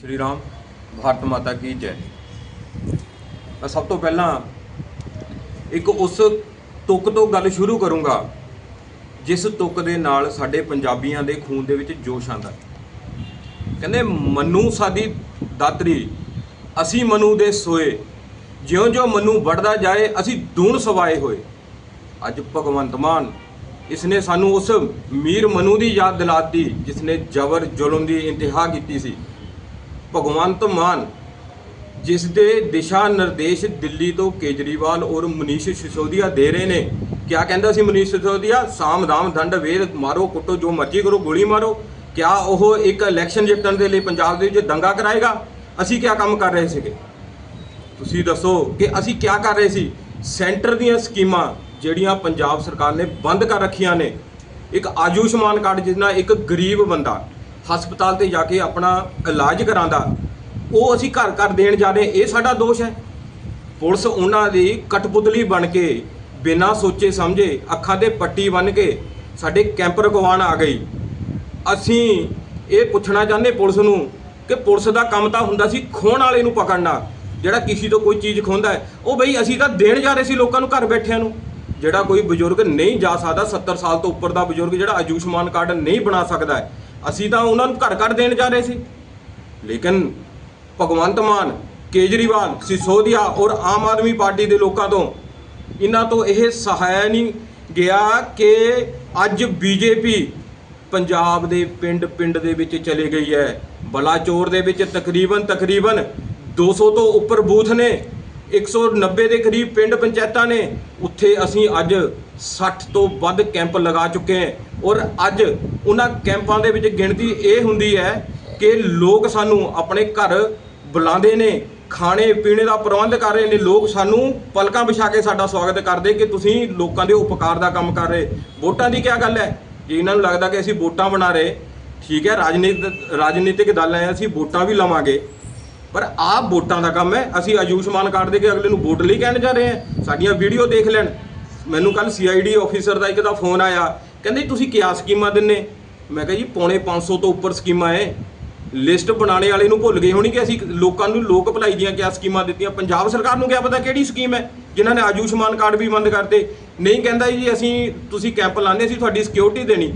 ਸ਼੍ਰੀ ਰਾਮ, ਭਾਰਤ ਮਾਤਾ ਕੀ ਜੈ। ਮੈਂ ਸਭ ਤੋਂ ਪਹਿਲਾਂ ਇੱਕ ਉਸ ਤੁਕ ਤੋਂ ਗੱਲ ਸ਼ੁਰੂ ਕਰੂੰਗਾ, ਜਿਸ ਤੁਕ ਦੇ ਨਾਲ ਸਾਡੇ ਪੰਜਾਬੀਆਂ ਦੇ ਖੂਨ ਦੇ ਵਿੱਚ ਜੋਸ਼ ਆਂਦਾ ਕਹਿੰਦੇ, ਮਨੂ ਸਾਡੀ ਦਾਤਰੀ, ਅਸੀਂ ਮਨੂ ਦੇ ਸੋਏ, ਜਿਉਂ-ਜਿਉਂ ਮਨੂ ਵੱਧਦਾ ਜਾਏ, ਅਸੀਂ ਦੂਣ ਸਵਾਏ ਹੋਏ। ਅੱਜ ਭਗਵੰਤ ਮਾਨ, ਇਸਨੇ ਸਾਨੂੰ ਉਸ ਮੀਰ ਮਨੂ ਦੀ ਯਾਦ ਦਿਲਾਤੀ ਜਿਸਨੇ ਜ਼ਬਰ ਜ਼ੁਲਮ ਦੀ ਇੰਤਹਾ ਕੀਤੀ ਸੀ। ਭਗਵੰਤ ਮਾਨ, ਜਿਸ ਦੇ ਦਿਸ਼ਾ ਨਿਰਦੇਸ਼ ਦਿੱਲੀ ਤੋਂ ਕੇਜਰੀਵਾਲ ਔਰ ਮਨੀਸ਼ ਸਿਸੋਦੀਆ ਦੇ ਰਹੇ ਨੇ। ਕਿਆ ਕਹਿੰਦਾ ਸੀ ਮਨੀਸ਼ ਸਿਸੋਦੀਆ? ਸਾਮ ਦਾਮ ਦੰਡ ਵੇਦ ਮਾਰੋ, ਕੁੱਟੋ, ਜੋ ਮਰਜ਼ੀ ਕਰੋ, ਗੋਲੀ ਮਾਰੋ। ਕਿਆ ਉਹ ਇੱਕ ਇਲੈਕਸ਼ਨ ਜਿੱਤਣ ਦੇ ਲਈ ਪੰਜਾਬ ਦੇ ਵਿੱਚ ਦੰਗਾ ਕਰਾਏਗਾ? ਅਸੀਂ ਕਿਆ ਕੰਮ ਕਰ ਰਹੇ ਸੀਗੇ? ਤੁਸੀਂ ਦੱਸੋ ਕਿ ਅਸੀਂ ਕਿਆ ਕਰ ਰਹੇ ਸੀ? ਸੈਂਟਰ ਦੀਆਂ ਸਕੀਮਾਂ ਜਿਹੜੀਆਂ ਪੰਜਾਬ ਸਰਕਾਰ ਨੇ ਬੰਦ ਕਰ ਰੱਖੀਆਂ ਨੇ। ਇੱਕ ਆਯੁਸ਼ਮਾਨ ਕਾਰਡ ਜਿਸ ਨਾਲ ਇੱਕ ਗਰੀਬ ਬੰਦਾ ਹਸਪਤਾਲ ਤੇ ਜਾ ਕੇ ਆਪਣਾ ਇਲਾਜ ਕਰਾਂਦਾ, ਉਹ ਅਸੀਂ ਘਰ ਘਰ ਦੇਣ ਜਾ ਰਹੇ ਇਹ ਸਾਡਾ ਦੋਸ਼ ਹੈ। ਪੁਲਿਸ ਉਹਨਾਂ ਦੀ ਕਠਪੁਤਲੀ ਬਣ ਕੇ ਬਿਨਾਂ ਸੋਚੇ ਸਮਝੇ ਅੱਖਾਂ ਦੇ ਪੱਟੀ ਬੰਨ ਕੇ ਸਾਡੇ ਕੈਂਪ ਰਗਵਾਉਣ ਆ ਗਈ। ਅਸੀਂ ਇਹ ਪੁੱਛਣਾ ਚਾਹੁੰਦੇ ਪੁਲਿਸ ਨੂੰ ਕਿ ਪੁਲਿਸ ਦਾ ਕੰਮ ਤਾਂ ਹੁੰਦਾ ਸੀ ਖੋਣ ਵਾਲੇ ਨੂੰ ਪਕੜਨਾ, ਜਿਹੜਾ ਕਿਸੇ ਤੋਂ ਕੋਈ ਚੀਜ਼ ਖੋਹਦਾ ਹੈ। ਉਹ ਬਈ ਅਸੀਂ ਤਾਂ ਦੇਣ ਜਾ ਰਹੇ ਸੀ ਲੋਕਾਂ ਨੂੰ ਘਰ ਬੈਠਿਆਂ ਨੂੰ। ਜਿਹੜਾ ਕੋਈ ਬਜ਼ੁਰਗ ਨਹੀਂ ਜਾ ਸਕਦਾ 70 ਸਾਲ ਤੋਂ ਉੱਪਰ ਦਾ ਬਜ਼ੁਰਗ ਜਿਹੜਾ ਆਯੁਸ਼ਮਾਨ ਕਾਰਡ ਨਹੀਂ ਬਣਾ ਸਕਦਾ ਅਸੀਂ ਤਾਂ ਉਹਨਾਂ ਨੂੰ ਘਰ ਘਰ ਦੇਣ ਜਾ ਰਹੇ ਸੀ। ਲੇਕਿਨ ਭਗਵੰਤ ਮਾਨ, ਕੇਜਰੀਵਾਲ, ਸਿਸੋਦੀਆ ਔਰ ਆਮ ਆਦਮੀ ਪਾਰਟੀ ਦੇ ਲੋਕਾਂ ਤੋਂ ਇਹਨਾਂ ਤੋਂ ਇਹ ਸਹਾਇਆ ਨਹੀਂ ਗਿਆ ਕਿ ਅੱਜ ਬੀਜੇਪੀ ਪੰਜਾਬ ਦੇ ਪਿੰਡ ਪਿੰਡ ਦੇ ਵਿੱਚ ਚਲੇ ਗਈ ਹੈ। ਬਲਾਚੌਰ ਦੇ ਵਿੱਚ ਤਕਰੀਬਨ ਤਕਰੀਬਨ 200 ਤੋਂ ਉੱਪਰ ਬੂਥ ਨੇ 190 ਦੇ ਕਰੀਬ ਪਿੰਡ ਪੰਚਾਇਤਾਂ ਨੇ। ਉੱਥੇ ਅਸੀਂ ਅੱਜ 60 ਤੋਂ ਵੱਧ ਕੈਂਪ ਲਗਾ ਚੁੱਕੇ ਹਾਂ। ਔਰ ਅੱਜ ਉਹਨਾਂ ਕੈਂਪਾਂ ਦੇ ਵਿੱਚ ਗਿਣਤੀ ਇਹ ਹੁੰਦੀ ਹੈ ਕਿ ਲੋਕ ਸਾਨੂੰ ਆਪਣੇ ਘਰ ਬੁਲਾਉਂਦੇ ਨੇ, ਖਾਣੇ ਪੀਣੇ ਦਾ ਪ੍ਰਬੰਧ ਕਰ ਰਹੇ ਨੇ, ਲੋਕ ਸਾਨੂੰ ਪਲਕਾਂ ਵਿਛਾ ਕੇ ਸਾਡਾ ਸਵਾਗਤ ਕਰਦੇ ਕਿ ਤੁਸੀਂ ਲੋਕਾਂ ਦੇ ਉਪਕਾਰ ਦਾ ਕੰਮ ਕਰ ਰਹੇ। ਵੋਟਾਂ ਦੀ ਕੀ ਗੱਲ ਹੈ? ਜੇ ਇਹਨਾਂ ਨੂੰ ਲੱਗਦਾ ਕਿ ਅਸੀਂ ਵੋਟਾਂ ਬਣਾ ਰਹੇ, ਠੀਕ ਹੈ ਰਾਜਨੀਤਿਕ ਰਾਜਨੀਤਿਕ ਦਲ ਹੈ ਅਸੀਂ ਵੋਟਾਂ ਵੀ ਲਵਾਂਗੇ। ਪਰ ਆਹ ਵੋਟਾਂ ਦਾ ਕੰਮ ਹੈ, ਅਸੀਂ ਆਯੁਸ਼ਮਾਨ ਕਾਰਡ ਦੇ ਕੇ ਅਗਲੇ ਨੂੰ ਵੋਟ ਲਈ ਕਹਿਣ ਜਾ ਰਹੇ ਹਾਂ। ਸਾਡੀਆਂ ਵੀਡੀਓ ਦੇਖ ਲੈਣ। ਮੈਨੂੰ ਕੱਲ ਸੀਆਈਡੀ ਆਫੀਸਰ ਦਾ ਇੱਕ ਦਾ ਫੋਨ ਆਇਆ। ਕਹਿੰਦੇ, ਤੁਸੀਂ ਕਿਆ ਸਕੀਮਾਂ ਦਿੰਨੇ? ਮੈਂ ਕਿਹਾ, ਜੀ, ਪੌਣੇ 500 ਤੋਂ ਉੱਪਰ ਸਕੀਮਾਂ ਹੈ ਲਿਸਟ ਬਣਾਉਣੇ ਵਾਲੇ ਨੂੰ ਭੁੱਲ ਗਏ ਹੋਣੀ ਕਿ ਅਸੀਂ। ਲੋਕਾਂ ਨੂੰ ਲੋਕ ਭਲਾਈ ਦੀਆਂ ਕਿਆ ਸਕੀਮਾਂ ਦਿੱਤੀਆਂ? ਪੰਜਾਬ ਸਰਕਾਰ ਨੂੰ ਕਿਆ ਪਤਾ ਕਿਹੜੀ ਸਕੀਮ ਹੈ ਜਿਨ੍ਹਾਂ ਨੇ ਆਯੁਸ਼ਮਾਨ ਕਾਰਡ ਵੀ ਬੰਦ ਕਰਤੇ। ਨਹੀਂ ਕਹਿੰਦਾ ਜੀ, ਅਸੀਂ, ਤੁਸੀਂ ਕੈਂਪ ਲਾਣੇ ਸੀ, ਤੁਹਾਡੀ ਸਿਕਿਉਰਿਟੀ ਦੇਣੀ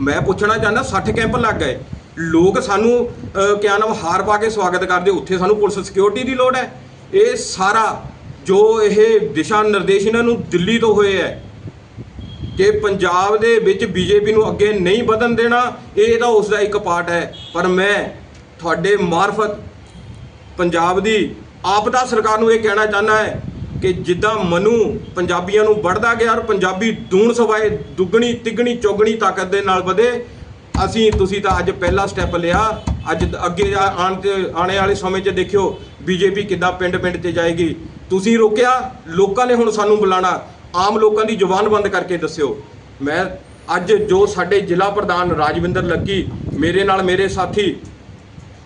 ਮੈਂ ਪੁੱਛਣਾ ਚਾਹੁੰਦਾ 60 ਕੈਂਪ ਲੱਗ ਗਏ। ਲੋਕ ਸਾਨੂੰ ਕਿਆ ਨਾਮ, ਹਾਰ ਪਾ ਕੇ ਸਵਾਗਤ ਕਰਦੇ। ਉੱਥੇ ਸਾਨੂੰ ਪੁਲਿਸ ਸਿਕਿਉਰਿਟੀ ਦੀ ਲੋੜ ਹੈ ਇਹ ਸਾਰਾ ਜੋ ਇਹ ਦਿਸ਼ਾ ਨਿਰਦੇਸ਼ ਇਹਨਾਂ ਨੂੰ ਦਿੱਲੀ ਤੋਂ ਹੋਏ ਹੈ ਕਿ ਪੰਜਾਬ ਦੇ ਵਿੱਚ ਬੀਜੇਪੀ ਨੂੰ ਅੱਗੇ ਨਹੀਂ ਵਧਣ ਦੇਣਾ, ਇਹ ਤਾਂ ਉਸ ਦਾ ਇੱਕ ਪਾਰਟ ਹੈ। ਪਰ ਮੈਂ ਤੁਹਾਡੇ ਮਾਰਫਤ ਪੰਜਾਬ ਦੀ ਆਪਦਾ ਸਰਕਾਰ ਨੂੰ ਇਹ ਕਹਿਣਾ ਚਾਹੁੰਦਾ ਹੈ ਕਿ ਜਿੱਦਾਂ ਮਨੂ ਪੰਜਾਬੀਆਂ ਨੂੰ ਵੱਢਦਾ ਗਿਆ ਔਰ ਪੰਜਾਬੀ ਦੂਣ ਸਵਾਏ ਦੁੱਗਣੀ, ਤਿੱਗਣੀ, ਚੌਗਣੀ ਤਾਕਤ ਦੇ ਨਾਲ ਵਧੇ, ਅਸੀਂ, ਤੁਸੀਂ ਤਾਂ ਅੱਜ ਪਹਿਲਾ ਸਟੈਪ ਲਿਆ। ਅੱਜ ਅੱਗੇ ਜਾ- ਆਉਣ ਤੇ, ਆਉਣੇ ਵਾਲੇ ਸਮੇਂ 'ਚ ਦੇਖਿਓ ਬੀਜੇਪੀ ਕਿੱਦਾਂ ਪਿੰਡ ਪਿੰਡ 'ਤੇ ਜਾਏਗੀ। ਤੁਸੀਂ ਰੋਕਿਆ, ਲੋਕਾਂ ਨੇ ਹੁਣ ਸਾਨੂੰ ਬੁਲਾਣਾ। ਆਮ ਲੋਕਾਂ ਦੀ ਜ਼ੁਬਾਨ ਬੰਦ ਕਰਕੇ ਦੱਸਿਓ। ਮੈਂ ਅੱਜ ਜੋ ਸਾਡੇ ਜ਼ਿਲ੍ਹਾ ਪ੍ਰਧਾਨ ਰਾਜਵਿੰਦਰ ਲੱਕੀ, ਮੇਰੇ ਨਾਲ ਮੇਰੇ ਸਾਥੀ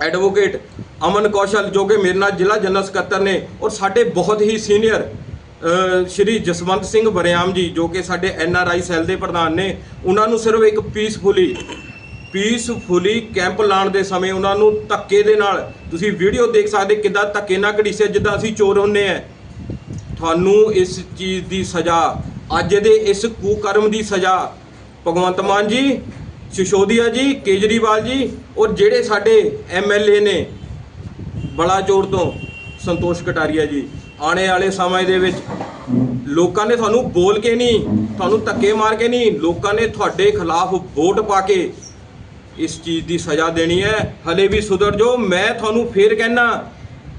ਐਡਵੋਕੇਟ ਅਮਨ ਕੌਸ਼ਲ, ਜੋ ਕਿ ਮੇਰੇ ਨਾਲ ਜ਼ਿਲ੍ਹਾ ਜਨਰਲ ਸਕੱਤਰ ਨੇ ਔਰ ਸਾਡੇ ਬਹੁਤ ਹੀ ਸੀਨੀਅਰ ਸ਼੍ਰੀ ਜਸਵੰਤ ਸਿੰਘ ਬਰਿਆਮ ਜੀ, ਜੋ ਕਿ ਸਾਡੇ ਐਨ ਆਰ ਆਈ ਸੈੱਲ ਦੇ ਪ੍ਰਧਾਨ ਨੇ, ਉਹਨਾਂ ਨੂੰ ਸਿਰਫ ਇੱਕ ਪੀਸਫੁਲੀ ਪੀਸਫੁਲੀ ਕੈਂਪ ਲਾਉਣ ਦੇ ਸਮੇਂ ਉਹਨਾਂ ਨੂੰ ਧੱਕੇ ਦੇ ਨਾਲ, ਤੁਸੀਂ ਵੀਡੀਓ ਦੇਖ ਸਕਦੇ ਕਿੱਦਾਂ ਧੱਕੇ ਨਾਲ ਘੜੀਸੇ ਜਿੱਦਾਂ ਅਸੀਂ ਚੋਰ ਹੁੰਨੇ ਆ। ਤੁਹਾਨੂੰ ਇਸ ਚੀਜ਼ ਦੀ ਸਜ਼ਾ, ਅੱਜ ਦੇ ਇਸ ਕੁਕਰਮ ਦੀ ਸਜ਼ਾ। ਭਗਵੰਤ ਮਾਨ ਜੀ, ਸਿਸੋਦੀਆ ਜੀ, ਕੇਜਰੀਵਾਲ ਜੀ ਔਰ ਜਿਹੜੇ ਸਾਡੇ ਐਮਐਲਏ ਨੇ, ਬਲਾਚੌਰ ਤੋਂ ਸੰਤੋਸ਼ ਕਟਾਰੀਆ ਜੀ, ਆਉਣੇ ਵਾਲੇ ਸਮੇਂ ਦੇ ਵਿੱਚ ਲੋਕਾਂ ਨੇ ਤੁਹਾਨੂੰ ਬੋਲ ਕੇ ਨਹੀਂ, ਤੁਹਾਨੂੰ ਧੱਕੇ ਮਾਰ ਕੇ ਨਹੀਂ, ਲੋਕਾਂ ਨੇ ਤੁਹਾਡੇ ਖਿਲਾਫ ਵੋਟ ਪਾ ਕੇ ਇਸ ਚੀਜ਼ ਦੀ ਸਜ਼ਾ ਦੇਣੀ ਹੈ। ਹਲੇ ਵੀ ਸੁਧਰ ਜੋ ਮੈਂ ਤੁਹਾਨੂੰ ਫੇਰ ਕਹਿਣਾ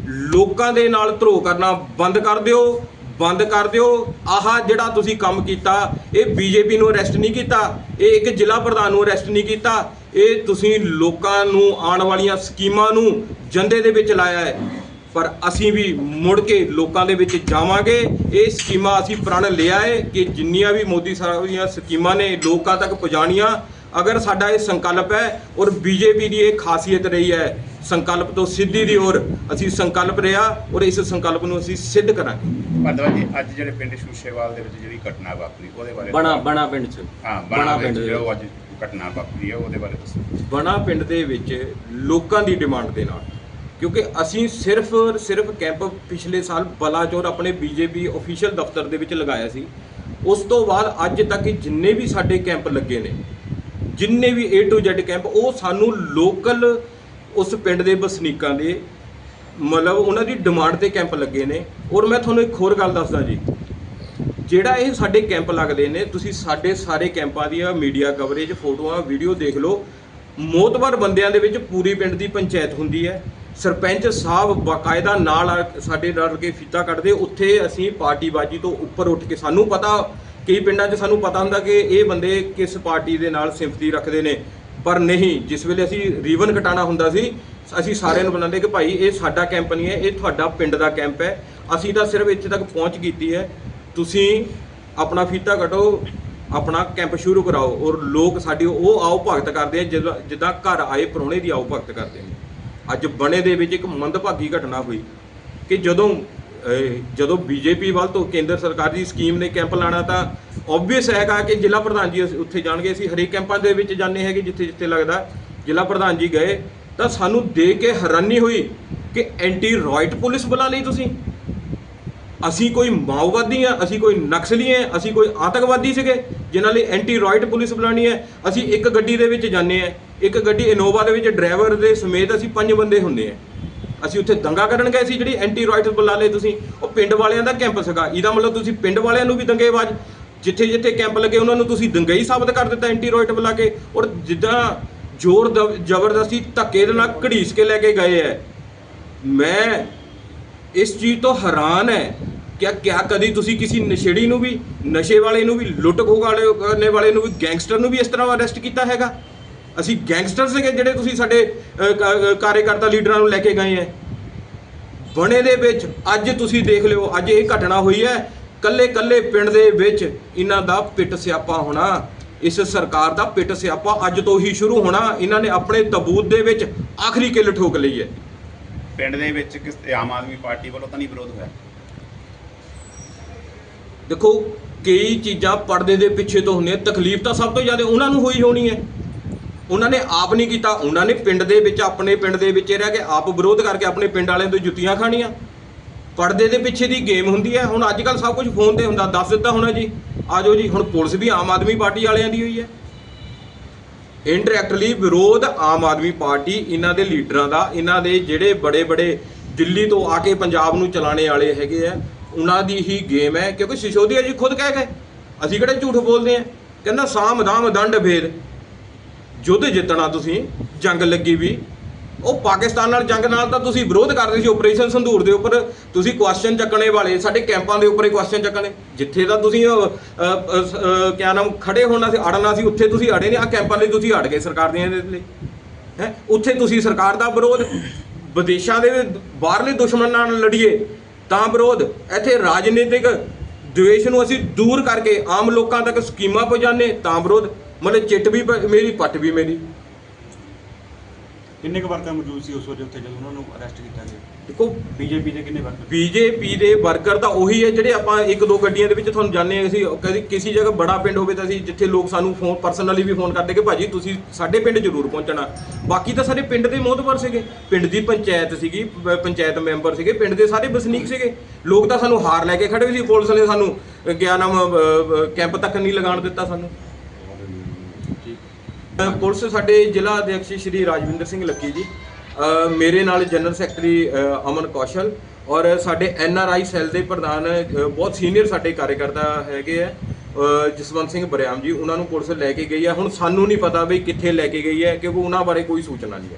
ਲੋਕਾਂ ਦੇ ਨਾਲ ਧਰੋ ਕਰਨਾ ਬੰਦ ਕਰ ਦਿਓ। ਬੰਦ ਕਰ ਦਿਓ। ਆਹ ਜਿਹੜਾ ਤੁਸੀਂ ਕੰਮ ਕੀਤਾ, ਇਹ ਬੀਜੇਪੀ ਨੂੰ ਅਰੈਸਟ ਨਹੀਂ ਕੀਤਾ, ਇਹ ਇੱਕ ਜ਼ਿਲ੍ਹਾ ਪ੍ਰਧਾਨ ਨੂੰ ਅਰੈਸਟ ਨਹੀਂ ਕੀਤਾ, ਇਹ ਤੁਸੀਂ ਲੋਕਾਂ ਨੂੰ ਆਉਣ ਵਾਲੀਆਂ ਸਕੀਮਾਂ ਨੂੰ ਜੰਦੇ ਦੇ ਵਿੱਚ ਲਾਇਆ ਹੈ। ਪਰ ਅਸੀਂ ਵੀ ਮੁੜ ਕੇ ਲੋਕਾਂ ਦੇ ਵਿੱਚ ਜਾਵਾਂਗੇ। ਇਹ ਸਕੀਮਾਂ ਅਸੀਂ ਪ੍ਰਣ ਲਿਆ ਹੈ ਕਿ ਜਿੰਨੀਆਂ ਵੀ ਮੋਦੀ ਸਾਹਿਬ ਦੀਆਂ ਸਕੀਮਾਂ ਨੇ ਲੋਕਾਂ ਤੱਕ ਪਹੁੰਚਾਉਣੀਆਂ ਅਗਰ ਸਾਡਾ ਇਹ ਸੰਕਲਪ ਹੈ ਔਰ ਬੀਜੇਪੀ ਦੀ ਇਹ ਖਾਸੀਅਤ ਰਹੀ ਹੈ ਸੰਕਲਪ ਤੋਂ ਸਿੱਧੀ ਦੀ ਔਰ ਅਸੀਂ ਸੰਕਲਪ ਰਿਹਾ ਔਰ ਇਸ ਸੰਕਲਪ ਨੂੰ ਅਸੀਂ ਸਿੱਧ ਕਰਾਂਗੇ। ਭਾਰਦਵਾਜ ਜੀ ਅੱਜ ਜਿਹੜੇ ਪਿੰਡ ਸ਼ੂਸ਼ੇਵਾਲ ਦੇ ਵਿੱਚ ਜਿਹੜੀ ਘਟਨਾ ਵਾਪਰੀ ਉਹਦੇ ਬਾਰੇ ਬਣਾ ਬਣਾ ਪਿੰਡ ਚ। ਹਾਂ ਬਣਾ ਪਿੰਡ ਜਿਹੜਾ ਅੱਜ ਘਟਨਾ ਵਾਪਰੀ ਹੈ ਉਹਦੇ ਬਾਰੇ ਦੱਸੋ। ਬਣਾ ਪਿੰਡ ਦੇ ਵਿੱਚ ਲੋਕਾਂ ਦੀ ਡਿਮਾਂਡ ਦੇ ਨਾਲ ਕਿਉਂਕਿ ਅਸੀਂ ਸਿਰਫ ਸਿਰਫ ਕੈਂਪ ਪਿਛਲੇ ਸਾਲ ਬਲਾਚੌਰ ਆਪਣੇ ਬੀਜੇਪੀ ਅਫੀਸ਼ੀਅਲ ਦਫ਼ਤਰ ਦੇ ਵਿੱਚ ਲਗਾਇਆ ਸੀ। ਉਸ ਤੋਂ ਬਾਅਦ ਅੱਜ ਤੱਕ ਜਿੰਨੇ ਵੀ ਸਾਡੇ ਕੈਂਪ ਲੱਗੇ ਨੇ ਜਿੰਨੇ ਵੀ A to Z ਕੈਂਪ ਉਹ ਸਾਨੂੰ ਲੋਕਲ ਉਸ ਪਿੰਡ ਦੇ ਵਸਨੀਕਾਂ ਦੇ ਮਤਲਬ ਉਹਨਾਂ ਦੀ ਡਿਮਾਂਡ ਤੇ ਕੈਂਪ ਲੱਗੇ ਨੇ। ਔਰ ਮੈਂ ਤੁਹਾਨੂੰ ਇੱਕ ਹੋਰ ਗੱਲ ਦੱਸਦਾ ਜੀ। ਜਿਹੜਾ ਇਹ ਸਾਡੇ ਕੈਂਪ ਲੱਗਦੇ ਨੇ, ਤੁਸੀਂ ਸਾਡੇ ਸਾਰੇ ਕੈਂਪਾਂ ਦੀਆਂ ਮੀਡੀਆ ਕਵਰੇਜ ਫੋਟੋਆਂ ਵੀਡੀਓ ਦੇਖ ਲਓ। ਮੋਤਬਰ ਬੰਦਿਆਂ ਦੇ ਵਿੱਚ ਪੂਰੀ ਪਿੰਡ ਦੀ ਪੰਚਾਇਤ ਹੁੰਦੀ ਹੈ। ਸਰਪੰਚ ਸਾਹਿਬ ਬਾਕਾਇਦਾ ਨਾਲ ਸਾਡੇ ਨਾਲ ਕੇ ਫੀਤਾ ਕੱਢਦੇ। ਉੱਥੇ ਅਸੀਂ ਪਾਰਟੀਬਾਜੀ ਤੋਂ ਉੱਪਰ ਉੱਠ ਕੇ, ਸਾਨੂੰ ਪਤਾ ਕਈ ਪਿੰਡਾਂ 'ਚ ਸਾਨੂੰ ਪਤਾ ਹੁੰਦਾ ਕਿ ਇਹ ਬੰਦੇ ਕਿਸ ਪਾਰਟੀ ਦੇ ਨਾਲ ਸਿੰਪਥੀ ਰੱਖਦੇ ਨੇ, ਪਰ ਨਹੀਂ, ਜਿਸ ਵੇਲੇ ਅਸੀਂ ਰੀਵਨ ਕਟਾਣਾ ਹੁੰਦਾ ਸੀ, ਅਸੀਂ ਸਾਰਿਆਂ ਨੂੰ ਬੁਲਾਉਂਦੇ ਕਿ ਭਾਈ ਇਹ ਸਾਡਾ ਕੈਂਪ ਨਹੀਂ ਹੈ, ਇਹ ਤੁਹਾਡਾ ਪਿੰਡ ਦਾ ਕੈਂਪ ਹੈ, ਅਸੀਂ ਤਾਂ ਸਿਰਫ ਇੱਥੇ ਤੱਕ ਪਹੁੰਚ ਕੀਤੀ ਹੈ, ਤੁਸੀਂ ਆਪਣਾ ਫੀਤਾ ਕਟੋ ਆਪਣਾ ਕੈਂਪ ਸ਼ੁਰੂ ਕਰਾਓ ਔਰ ਲੋਕ ਸਾਡੀ ਉਹ ਆਓ ਭਗਤ ਕਰਦੇ ਆ, ਜਿੱਦਾਂ ਜਿੱਦਾਂ ਘਰ ਆਏ ਪ੍ਰਾਹੁਣੇ ਦੀ ਆਓ ਭਗਤ ਕਰਦੇ ਨੇ। ਅੱਜ ਬਣੇ ਦੇ ਵਿੱਚ ਇੱਕ ਮੰਦਭਾਗੀ ਘਟਨਾ ਹੋਈ ਕਿ ਜਦੋਂ ਜਦੋਂ ਬੀਜੇਪੀ ਵੱਲ ਤੋਂ ਕੇਂਦਰ ਸਰਕਾਰ ਦੀ ਸਕੀਮ ਨੇ ਕੈਂਪ ਲਾਣਾ ਤਾਂ ਆਬਵੀਅਸ ਹੈਗਾ ਕਿ ਜ਼ਿਲ੍ਹਾ ਪ੍ਰਧਾਨ ਜੀ ਅਸੀਂ ਉੱਥੇ ਜਾਣਗੇ। ਅਸੀਂ ਹਰੇਕ ਕੈਂਪਾਂ ਦੇ ਵਿੱਚ ਜਾਂਦੇ ਹੈਗੇ ਜਿੱਥੇ ਜਿੱਥੇ ਲੱਗਦਾ। ਜ਼ਿਲ੍ਹਾ ਪ੍ਰਧਾਨ ਜੀ ਗਏ ਤਾਂ ਸਾਨੂੰ ਦੇਖ ਕੇ ਹੈਰਾਨੀ ਹੋਈ ਕਿ ਐਂਟੀ ਰॉयਟ ਪੁਲਿਸ ਬੁਲਾ ਲਈ ਤੁਸੀਂ। ਅਸੀਂ ਕੋਈ ਮਾਓਵਾਦੀ ਆ, ਅਸੀਂ ਕੋਈ ਨਕਸਲੀ ਆ, ਅਸੀਂ ਕੋਈ ਆਤੰਕਵਾਦੀ ਸੀਗੇ ਜਿਨ੍ਹਾਂ ਲਈ ਐਂਟੀ ਰॉयਟ ਪੁਲਿਸ ਬੁਲਾਣੀ ਹੈ। ਅਸੀਂ ਇੱਕ ਗੱਡੀ ਦੇ ਵਿੱਚ ਜਾਂਦੇ ਆ ਇੱਕ ਗੱਡੀ ਇਨੋਵਾ ਦੇ ਵਿੱਚ ਡਰਾਈਵਰ ਦੇ ਸਮੇਤ ਅਸੀਂ ਪੰਜ ਬੰਦੇ ਹੁੰਦੇ ਆ ਅਸੀਂ ਉੱਥੇ ਦੰਗਾ ਕਰਨ ਗਏ ਸੀ ਜਿਹੜੀ ਐਂਟੀ ਰॉयਟ ਬੁਲਾ ਲਏ ਤੁਸੀਂ, ਉਹ ਪਿੰਡ ਵਾਲਿਆਂ ਦਾ ਕੈਂਪ ਸੀਗਾ। ਇਹਦਾ ਮਤਲਬ ਤੁਸੀਂ ਪਿੰਡ ਵਾਲਿਆਂ ਨੂੰ ਵੀ ਦੰਗੇਬਾਜ਼, ਜਿੱਥੇ ਜਿੱਥੇ ਕੈਂਪ ਲੱਗੇ ਉਹਨਾਂ ਨੂੰ ਤੁਸੀਂ ਦੰਗਈ ਸਾਬਤ ਕਰ ਦਿੱਤਾ ਐਂਟੀ ਰॉयਟ ਬੁਲਾ ਕੇ, ਔਰ ਜਿੱਦਾਂ ਜ਼ੋਰ ਦਬ- ਜ਼ਬਰਦਸਤੀ ਧੱਕੇ ਦੇ ਨਾਲ ਘੜੀਸ ਕੇ ਲੈ ਕੇ ਗਏ ਐ। ਮੈਂ ਇਸ ਚੀਜ਼ ਤੋਂ ਹੈਰਾਨ ਹੈ ਕਿ ਕਿਆ ਕਦੀ ਤੁਸੀਂ ਕਿਸੇ ਨਸ਼ੇੜੀ ਨੂੰ ਵੀ, ਨਸ਼ੇ ਵਾਲੇ ਨੂੰ ਵੀ, ਲੁੱਟ ਖੋਹ ਵਾਲੇ, ਕਰਨੇ ਵਾਲੇ ਨੂੰ ਵੀ, ਗੈਂਗਸਟਰ ਨੂੰ ਵੀ ਇਸ ਤਰ੍ਹਾਂ ਅਰੈਸਟ ਕੀਤਾ ਹੈਗਾ? ਅਸੀਂ ਗੈਂਗਸਟਰ ਸੀਗੇ ਜਿਹੜੇ ਤੁਸੀਂ ਸਾਡੇ ਕਾਰਜਕਰਤਾ ਲੀਡਰਾਂ ਨੂੰ ਲੈ ਕੇ ਗਏ ਹੈ ਬਣੇ ਦੇ ਵਿੱਚ ਅੱਜ ਤੁਸੀਂ ਦੇਖ ਲਿਓ ਅੱਜ ਇਹ ਘਟਨਾ ਹੋਈ ਹੈ ਕੱਲੇ ਕੱਲੇ ਪਿੰਡ ਦੇ ਵਿੱਚ ਇਹਨਾਂ ਦਾ ਪਿੱਟ ਸਿਆਪਾ ਹੋਣਾ ਇਸ ਸਰਕਾਰ ਦਾ ਪਿੱਟ ਸਿਆਪਾ ਅੱਜ ਤੋਂ ਹੀ ਸ਼ੁਰੂ ਹੋਣਾ ਇਹਨਾਂ ਨੇ ਆਪਣੇ ਤਬੂਤ ਦੇ ਵਿੱਚ ਆਖਰੀ ਕਿੱਲ ਠੋਕ ਲਈ ਹੈ ਪਿੰਡ ਦੇ ਵਿੱਚ ਕਿਸ ਆਮ ਆਦਮੀ ਪਾਰਟੀ ਵੱਲੋਂ ਤਾਂ ਨਹੀਂ ਵਿਰੋਧ ਹੋਇਆ? ਦੇਖੋ ਕਈ ਚੀਜ਼ਾਂ ਪਰਦੇ ਦੇ ਪਿੱਛੇ ਤੋਂ ਹੁੰਦੀਆਂ ਤਕਲੀਫ ਤਾਂ ਸਭ ਤੋਂ ਜ਼ਿਆਦਾ ਉਹਨਾਂ ਨੂੰ ਹੋਈ ਹੋਣੀ ਹੈ ਉਹਨਾਂ ਨੇ ਆਪ ਨਹੀਂ ਕੀਤਾ, ਉਹਨਾਂ ਨੇ ਪਿੰਡ ਦੇ ਵਿੱਚ, ਆਪਣੇ ਪਿੰਡ ਦੇ ਵਿੱਚ ਰਹਿ ਕੇ ਆਪ ਵਿਰੋਧ ਕਰਕੇ ਆਪਣੇ ਪਿੰਡ ਵਾਲਿਆਂ ਤੋਂ ਜੁੱਤੀਆਂ ਖਾਣੀਆਂ। ਪਰਦੇ ਦੇ ਪਿੱਛੇ ਦੀ ਗੇਮ ਹੁੰਦੀ ਹੈ। ਹੁਣ ਅੱਜ ਕੱਲ ਸਭ ਕੁਝ ਫੋਨ ਤੇ ਹੁੰਦਾ। ਦੱਸ ਦਿੱਤਾ ਹੋਣਾ ਜੀ। ਆਜੋ ਜੀ, ਹੁਣ ਪੁਲਿਸ ਵੀ ਆਮ ਆਦਮੀ ਪਾਰਟੀ ਵਾਲਿਆਂ ਦੀ ਹੋਈ ਹੈ। ਇਨਡਾਇਰੈਕਟਲੀ ਵਿਰੋਧ ਆਮ ਆਦਮੀ ਪਾਰਟੀ, ਇਹਨਾਂ ਦੇ ਲੀਡਰਾਂ ਦਾ, ਇਹਨਾਂ ਦੇ ਜਿਹੜੇ ਬੜੇ ਬੜੇ ਦਿੱਲੀ ਤੋਂ ਆ ਕੇ ਪੰਜਾਬ ਨੂੰ ਚਲਾਣੇ ਵਾਲੇ ਹੈਗੇ ਆ, ਉਹਨਾਂ ਦੀ ਹੀ ਗੇਮ ਹੈ। ਕਿਉਂਕਿ ਸਿਸੋਦੀਆ ਜੀ ਖੁਦ ਕਹਿ ਗਏ ਅਸੀਂ ਕਿਹੜੇ ਝੂਠ ਬੋਲਦੇ ਆ? ਕਹਿੰਦਾ ਸਾਮ ਦਾਮ ਦੰਡ ਭੇਦ ਯੁੱਧ ਜਿੱਤਣਾ ਤੁਸੀਂ, ਜੰਗ ਲੱਗੀ ਵੀ। ਉਹ ਪਾਕਿਸਤਾਨ ਨਾਲ ਜੰਗ ਨਾਲ ਤਾਂ ਤੁਸੀਂ ਵਿਰੋਧ ਕਰਦੇ ਸੀ ਆਪਰੇਸ਼ਨ ਸੰਧੂਰ ਦੇ ਉੱਪਰ। ਤੁਸੀਂ ਕੁਐਸਚਨ ਚੱਕਣੇ ਵਾਲੇ, ਸਾਡੇ ਕੈਂਪਾਂ ਦੇ ਉੱਪਰ ਹੀ ਕੁਐਸਚਨ ਚੱਕਣੇ। ਜਿੱਥੇ ਤਾਂ ਤੁਸੀਂ ਕਿਆ ਨਾਮ, ਖੜੇ ਹੋਣਾ ਸੀ, ਅੜਨਾ ਸੀ, ਉੱਥੇ ਤੁਸੀਂ ਅੜੇ ਨਹੀਂ। ਆ ਕੈਂਪਾਂ ਲਈ ਤੁਸੀਂ ਅੜ ਗਏ ਸਰਕਾਰ ਦੀਆਂ ਦੇ ਲਈ। ਹੈ? ਉੱਥੇ ਤੁਸੀਂ ਸਰਕਾਰ ਦਾ ਵਿਰੋਧ। ਵਿਦੇਸ਼ਾਂ ਦੇ ਬਾਹਰਲੇ ਦੁਸ਼ਮਣਾਂ ਨਾਲ ਲੜੀਏ, ਤਾਂ ਵਿਰੋਧ। ਇੱਥੇ ਰਾਜਨੀਤਿਕ ਦਵੇਸ਼ ਨੂੰ ਅਸੀਂ ਦੂਰ ਕਰਕੇ ਆਮ ਲੋਕਾਂ ਤੱਕ ਸਕੀਮਾਂ ਪਹੁੰਚਾਉਂਦੇ, ਤਾਂ ਵਿਰੋਧ। ਮਤਲਬ ਚਿੱਟ ਵੀ ਪ- ਮੇਰੀ ਪੱਟ ਵੀ ਮੇਰੀ। ਕਿੰਨੇ ਕੁ ਵਰਕਰ ਮੌਜੂਦ ਸੀ ਉਸ ਵੇਲੇ ਉੱਥੇ ਜਦੋਂ ਉਹਨਾਂ ਨੂੰ ਅਰੈਸਟ ਕੀਤਾ ਗਿਆ? ਦੇਖੋ ਬੀਜੇਪੀ ਦੇ ਕਿੰਨੇ ਵਰਕਰ? ਬੀਜੇਪੀ ਦੇ ਵਰਕਰ ਤਾਂ ਉਹੀ ਹੈ ਜਿਹੜੇ ਆਪਾਂ ਇੱਕ ਦੋ ਗੱਡੀਆਂ ਦੇ ਵਿੱਚ ਤੁਹਾਨੂੰ ਜਾਣਦੇ ਹਾਂ ਅਸੀਂ। ਕਦੀ ਕਿਸੇ ਜਗ੍ਹਾ ਬੜਾ ਪਿੰਡ ਹੋਵੇ ਤਾਂ ਅਸੀਂ ਜਿੱਥੇ ਲੋਕ ਸਾਨੂੰ ਫੋਨ ਪਰਸਨਲੀ ਵੀ ਫੋਨ ਕਰਦੇ ਕਿ ਭਾਜੀ ਤੁਸੀਂ ਸਾਡੇ ਪਿੰਡ ਜ਼ਰੂਰ ਪਹੁੰਚਣਾ। ਬਾਕੀ ਤਾਂ ਸਾਰੇ ਪਿੰਡ ਦੇ ਮੋਹਤਵਰ ਸੀਗੇ। ਪਿੰਡ ਦੀ ਪੰਚਾਇਤ ਸੀਗੀ ਪ- ਪੰਚਾਇਤ ਮੈਂਬਰ ਸੀਗੇ ਪਿੰਡ ਦੇ ਸਾਰੇ ਵਸਨੀਕ ਸੀਗੇ। ਲੋਕ ਤਾਂ ਸਾਨੂੰ ਹਾਰ ਲੈ ਕੇ ਖੜੇ ਹੋਏ ਸੀ। ਪੁਲਿਸ ਨੇ ਸਾਨੂੰ ਅ, ਕਿਆ ਨਾਮ ਅ, ਅ, ਕੈਂਪ ਤੱਕ ਨਹੀਂ ਲਗਾਉਣ ਦਿੱਤਾ ਸਾਨੂੰ। ਪੁਲਿਸ ਸਾਡੇ ਜ਼ਿਲ੍ਹਾ ਅਧਿਕਸ਼ ਸ਼੍ਰੀ ਰਾਜਵਿੰਦਰ ਸਿੰਘ ਲੱਕੀ ਜੀ ਮੇਰੇ ਨਾਲ ਜਨਰਲ ਸੈਕਟਰੀ ਅਮਨ ਕੌਸ਼ਲ ਔਰ ਸਾਡੇ ਐਨ ਆਰ ਆਈ ਸੈੱਲ ਦੇ ਪ੍ਰਧਾਨ ਬਹੁਤ ਸੀਨੀਅਰ ਸਾਡੇ ਕਾਰਜਕਰਤਾ ਹੈਗੇ ਆ ਜਸਵੰਤ ਸਿੰਘ ਬਰਿਆਮ ਜੀ, ਉਹਨਾਂ ਨੂੰ ਪੁਲਿਸ ਲੈ ਕੇ ਗਈ ਹੈ ਹੁਣ ਸਾਨੂੰ ਨਹੀਂ ਪਤਾ ਵੀ ਕਿੱਥੇ ਲੈ ਕੇ ਗਈ ਹੈ, ਕਿਉਂਕਿ ਉਹਨਾਂ ਬਾਰੇ ਕੋਈ ਸੂਚਨਾ ਨਹੀਂ ਹੈ।